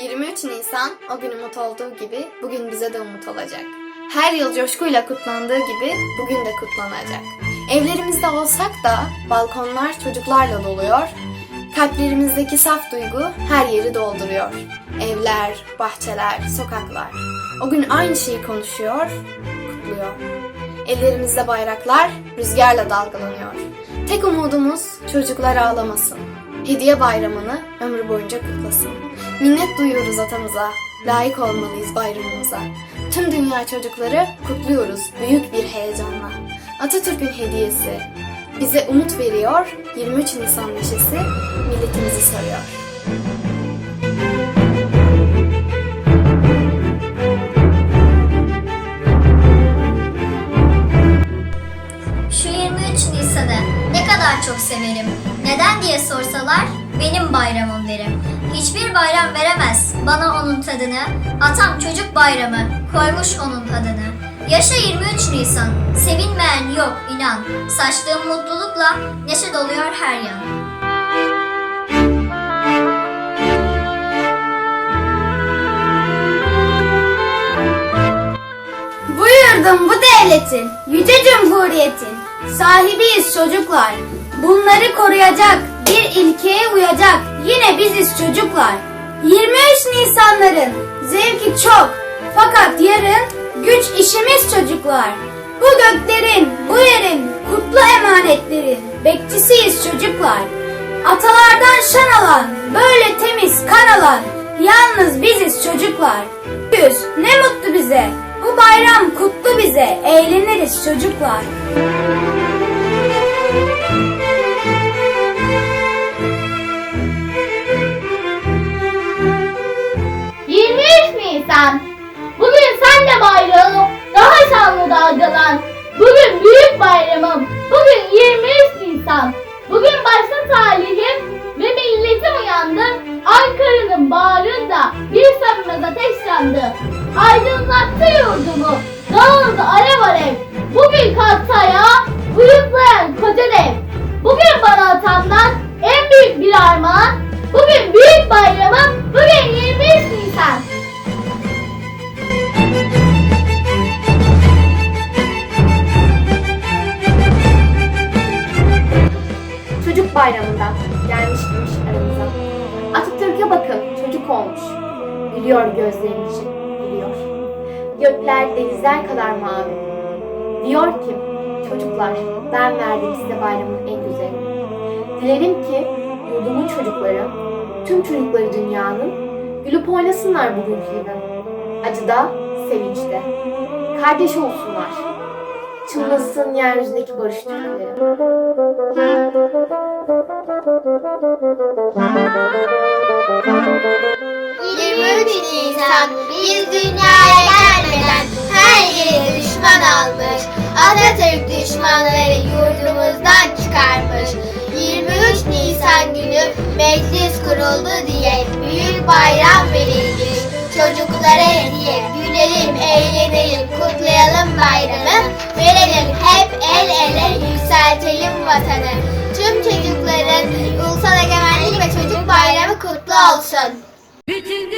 Nisan o gün umut olduğu gibi bugün bize de umut olacak. Her yıl coşkuyla kutlandığı gibi bugün de kutlanacak. Evlerimizde olsak da balkonlar çocuklarla doluyor. Kalplerimizdeki saf duygu her yeri dolduruyor. Evler, bahçeler, sokaklar. O gün aynı şeyi konuşuyor, kutluyor. Ellerimizde bayraklar rüzgarla dalgalanıyor. Tek umudumuz çocuklar ağlamasın. Hediye bayramını ömrü boyunca kutlasın. Minnet duyuyoruz atamıza. Layık olmalıyız bayramımıza. Tüm dünya çocukları kutluyoruz büyük bir heyecanla. Atatürk'ün hediyesi bize umut veriyor. 23 Nisan neşesi milletimizi sarıyor. Neden diye sorsalar benim bayramım derim. Hiçbir bayram veremez bana onun tadını. Atam çocuk bayramı koymuş onun adını. Yaşa 23 Nisan, sevinmeyen yok inan. Saçtığım mutlulukla neşe doluyor her yan. Bu yurdun, bu devletin, yüce cumhuriyetin sahibiyiz çocuklar. Bunları koruyacak, bir ilkeye uyacak yine biziz çocuklar. 23 Nisanların zevki çok fakat yarın güç işimiz çocuklar. Bu göklerin, bu yerin, kutlu emanetlerin bekçisiyiz çocuklar. Atalardan şan alan, böyle temiz kan alan, yalnız biziz çocuklar. Yüz, ne mutlu bize, bu bayram kutlu bize, eğleniriz çocuklar. Bugün sen de bayrağım daha şanlı dalgalan. Bugün büyük bayramım. Bugün 23 Nisan. Bugün başta talihim ve milletim uyandı. Ankara'nın bağrında bir sönmez ateş yandı. Aydınlattı yurdumu. Çocuk olmuş. Gülüyor gözlerin için, gülüyor. Gökler denizler kadar mavi. Diyor ki çocuklar ben verdim size bayramın en güzelini. Dilerim ki yurdumun çocukları, tüm çocukları dünyanın gülüp oynasınlar bugünkü gibi. Acıda, sevinçte. Kardeş olsunlar. Çınlasın yeryüzündeki barış türküleri. 23 Nisan biz dünyaya gelmeden her yeri düşman almış. Atatürk düşmanları yurdumuzdan çıkarmış. 23 Nisan günü meclis kuruldu diye büyük bayram verilmiş. Çocuklara hediye, gülelim, eğlenelim, kutlayalım bayramı. Verelim hep el ele, yükseltelim vatanı. Tüm çocukların Ulusal Egemenlik ve Çocuk Bayramı kutlu olsun. Bütün